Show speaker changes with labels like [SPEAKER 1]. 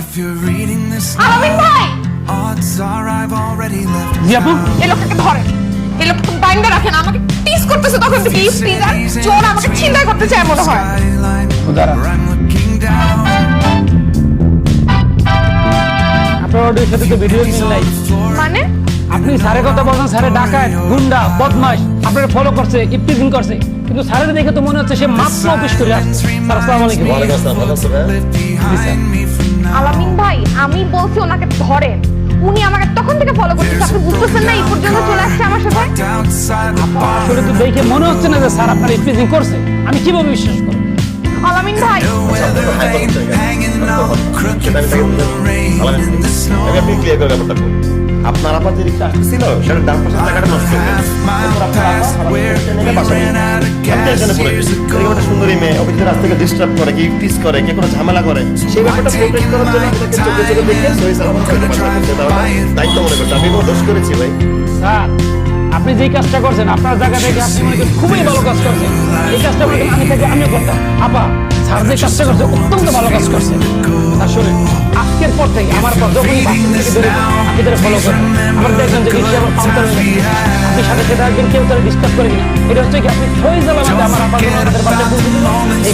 [SPEAKER 1] If you're reading this
[SPEAKER 2] আলামিন
[SPEAKER 1] now,
[SPEAKER 2] ভাই
[SPEAKER 1] odds are I've already left.
[SPEAKER 3] জি আপু।
[SPEAKER 2] এই লোকটাকে ধরেন এই লোকটাকে বাইন্দা রাখেন আমাকে টিস করতেছে তখন প্লিজ প্লিজ আর চোর আমাকে চিন্তা করতে চায় মনে হয়।
[SPEAKER 1] Skyline, where I'm looking down.
[SPEAKER 3] আপনার অডিওর সাথে তো ভিডিও মিল নাই।
[SPEAKER 2] মানে?
[SPEAKER 3] আপনি স্যারের কথা বলছেন স্যারে ডাকায় গুন্ডা বদমাস আপনার ফলো করছে করছে। কিন্তু স্যারের দেখে তো মনে হচ্ছে সে মাত্র অফিস করে আসছে। স্যার আসসালামু আলাইকুম.
[SPEAKER 2] আলামিন ভাই আমি বলছি ওনাকে ধরেন। উনি আমাকে তখন থেকে ফলো করতেছে আপনি বুঝতেছেন না এই পর্যন্ত চলে আসছে আমার সাথে?
[SPEAKER 3] আসলে তো দেখে মনে হচ্ছে না যে স্যার আপনার করছে। আমি কীভাবে বিশ্বাস করব?
[SPEAKER 2] আলামিন ভাই।
[SPEAKER 1] snow.
[SPEAKER 4] আমি আপনি ক্লিয়ার করে ব্যাপারটা আপনার আপার যে রিক্সা ছিল সেটা ডান পাশের টাকাটা নষ্ট হয়ে গেছে সুন্দরী মেয়ে ডিস্টার্ব করে কি করে কি কোনো ঝামেলা করে সেই ব্যাপারটা প্রোটেক্ট করার জন্য আপনাকে চোখে চোখে দেখে সহি সালামত দায়িত্ব মনে করছি আমি কোনো দোষ করেছি ভাই?
[SPEAKER 3] স্যার আপনি যেই কাজটা করছেন আপনার জায়গা থেকে আপনি খুবই ভালো কাজ করছেন। এই কাজটা আমি থেকে আমিও করতাম। আপা স্যার যে করছে অত্যন্ত ভালো কাজ করছে। আসলে আজকের পর থেকে আমার পর যখনই আপনি ধরে ফলো করেন আমার দেখবেন যে নিশ্চয়ই আমার পাম্পার আপনি সাথে সাথে একদিন কেউ তারা ডিস্টার্ব করে কিনা এটা হচ্ছে কি, আপনি সহি জালামাতে আমার দিলেন এই